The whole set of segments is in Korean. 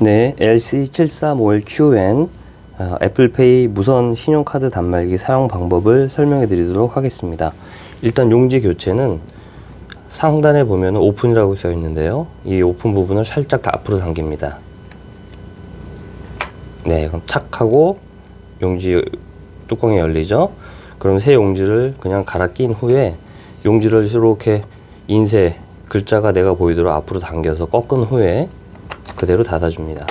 네, LC7351QN 어, 애플페이 무선 신용카드 단말기 사용 방법을 설명해 드리도록 하겠습니다. 일단 용지 교체는 상단에 보면 오픈이라고 써 있는데요. 이 오픈 부분을 살짝 다 앞으로 당깁니다. 네, 그럼 탁 하고 용지 뚜껑이 열리죠. 그럼 새 용지를 그냥 갈아 낀 후에 용지를 이렇게 인쇄 글자가 내가 보이도록 앞으로 당겨서 꺾은 후에 그대로 닫아줍니다.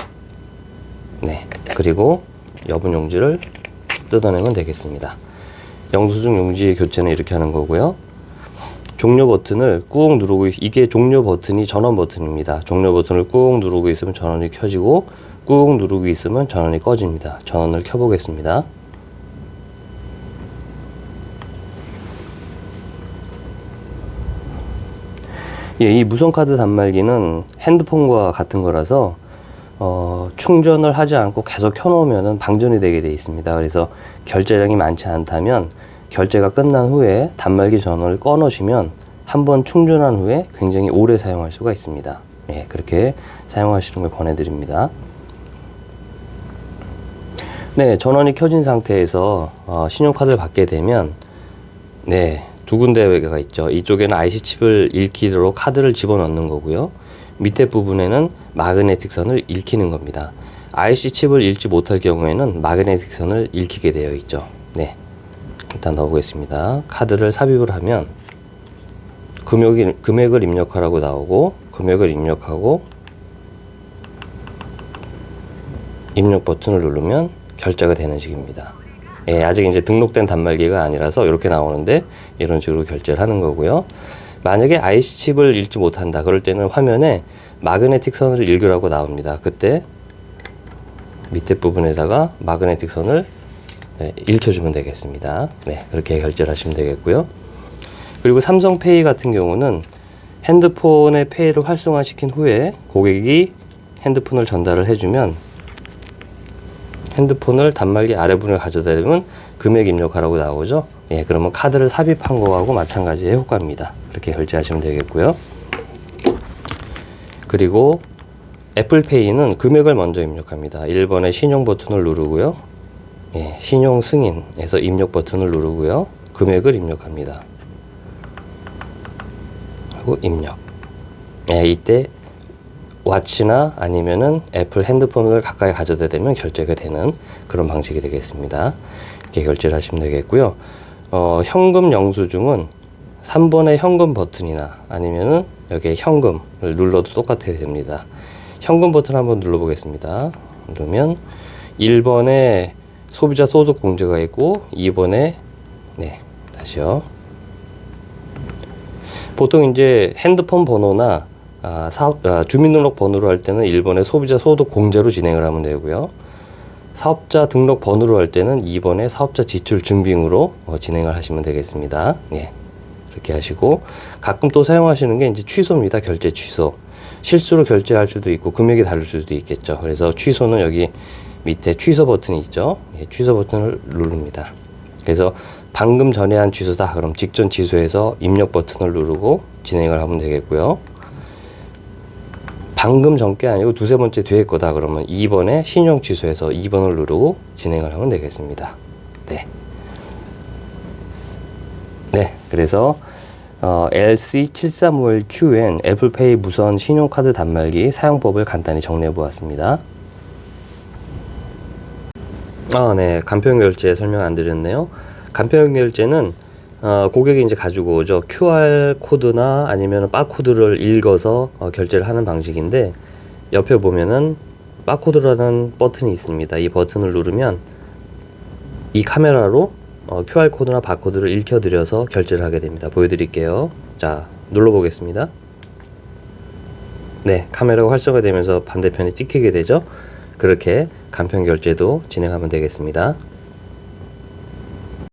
네, 그리고 여분 용지를 뜯어내면 되겠습니다. 영수증 용지 교체는 이렇게 하는 거고요. 종료 버튼을 꾹 누르고 있- 이게 종료 버튼이 전원 버튼입니다. 종료 버튼을 꾹 누르고 있으면 전원이 켜지고 꾹 누르고 있으면 전원이 꺼집니다. 전원을 켜보겠습니다. 예, 이 무선 카드 단말기는 핸드폰과 같은 거라서 어, 충전을 하지 않고 계속 켜놓으면 방전이 되게 돼 있습니다. 그래서 결제량이 많지 않다면 결제가 끝난 후에 단말기 전원을 꺼놓으시면 한번 충전한 후에 굉장히 오래 사용할 수가 있습니다. 예, 그렇게 사용하시는 걸 권해드립니다. 네, 전원이 켜진 상태에서 어, 신용카드를 받게 되면 네, 두 군데가 있죠. 이쪽에는 IC 칩을 읽히도록 카드를 집어넣는 거고요. 밑에 부분에는 마그네틱 선을 읽히는 겁니다. IC 칩을 읽지 못할 경우에는 마그네틱 선을 읽히게 되어 있죠. 네. 일단 넣어보겠습니다. 카드를 삽입을 하면 금액이, 금액을 입력하라고 나오고 금액을 입력하고 입력 버튼을 누르면 결제가 되는 식입니다. 예, 아직 이제 등록된 단말기가 아니라서 이렇게 나오는데 이런 식으로 결제를 하는 거고요. 만약에 IC 칩을 읽지 못한다. 그럴 때는 화면에 마그네틱 선을 읽으라고 나옵니다. 그때 밑에 부분에다가 마그네틱 선을 네, 읽혀주면 되겠습니다. 네, 그렇게 결제를 하시면 되겠고요. 그리고 삼성페이 같은 경우는 핸드폰의 페이를 활성화시킨 후에 고객이 핸드폰을 전달을 해주면 핸드폰을 단말기 아래부분에 가져다 대면 금액 입력하라고 나오죠. 예, 그러면 카드를 삽입한 거하고 마찬가지의 효과입니다. 그렇게 결제하시면 되겠고요. 그리고 애플페이는 금액을 먼저 입력합니다. 1번에 신용 버튼을 누르고요. 예, 신용 승인에서 입력 버튼을 누르고요. 금액을 입력합니다. 하고 입력. 예, 이때 와치나 아니면은 애플 핸드폰을 가까이 가져다 대면 결제가 되는 그런 방식이 되겠습니다. 이렇게 결제를 하시면 되겠고요. 어, 현금 영수증은 3번의 현금 버튼이나 아니면은 여기에 현금을 눌러도 똑같게 됩니다. 현금 버튼 한번 눌러보겠습니다. 누르면 1번에 소비자 소득 공제가 있고 2번에 네 다시요. 보통 이제 핸드폰 번호나 아, 사업, 아, 주민등록 번호로 할 때는 1번에 소비자 소득 공제로 진행을 하면 되고요. 사업자 등록 번호로 할 때는 2번에 사업자 지출 증빙으로 어, 진행을 하시면 되겠습니다. 예. 이렇게 하시고 가끔 또 사용하시는 게 이제 취소입니다. 결제 취소. 실수로 결제할 수도 있고 금액이 다를 수도 있겠죠. 그래서 취소는 여기 밑에 취소 버튼이 있죠. 예, 취소 버튼을 누릅니다. 그래서 방금 전에 한 취소다. 그럼 직전 취소해서 입력 버튼을 누르고 진행을 하면 되겠고요. 방금 전 게 아니고 두세 번째 뒤에 거다. 그러면 2번에 신용 취소해서 2번을 누르고 진행을 하면 되겠습니다. 네. 네. 그래서 어, LC7351QN 애플페이 무선 신용카드 단말기 사용법을 간단히 정리해 보았습니다. 아, 네. 간편 결제 설명 안 드렸네요. 간편 결제는 어, 고객이 이제 가지고 오죠. QR 코드나 아니면 바코드를 읽어서 어, 결제를 하는 방식인데 옆에 보면은 바코드라는 버튼이 있습니다. 이 버튼을 누르면 이 카메라로 어, QR 코드나 바코드를 읽혀드려서 결제를 하게 됩니다. 보여드릴게요. 자, 눌러보겠습니다. 네, 카메라가 활성화되면서 반대편에 찍히게 되죠. 그렇게 간편 결제도 진행하면 되겠습니다.